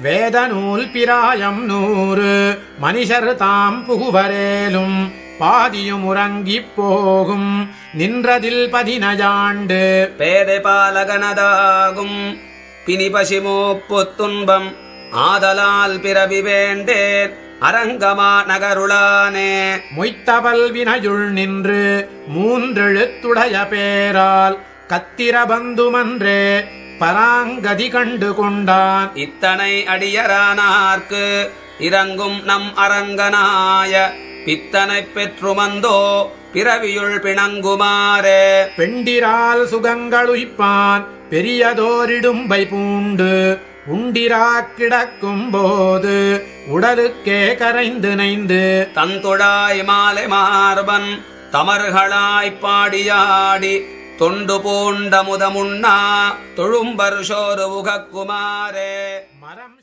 வேத நூல் பிராயம் நூறு மனுஷர் தாம் புகுவரேலும் பாதியும் உறங்கிப் போகும். நின்றதில் பதினஜாண்டு பேதை பாலகனதாகும். பிணிபசிமோ துன்பம் ஆதலால் பிறவி வேண்டேன். அரங்கமா நகருளானே. மொய்த்தவல் வினையுள் நின்று மூன்றெழுத்துடைய பேரால் கத்திர பந்துமன்றே பராங்கதி கண்டு கொண்டான் இத்தனை அடியரானார்க்கு இறங்கும் நம் அரங்கனாய பித்தனை பெற்றுமந்தோ பிறவியுள் பிணங்குமாறே. பெண்டிரால் சுகங்களுய்ப்பான் பெரியதோரிடும்பை பூண்டு உண்டிரா கிடக்கும் போது உடலுக்கே கரைந்து நைந்து. தந்துழாய் மாலை மார்பன் தமர்களாய்ப் பாடியாடி தொண்டு பூண்ட முதமுண்ணா தொழும்பர் சோறு உகக்குமாரே மரம்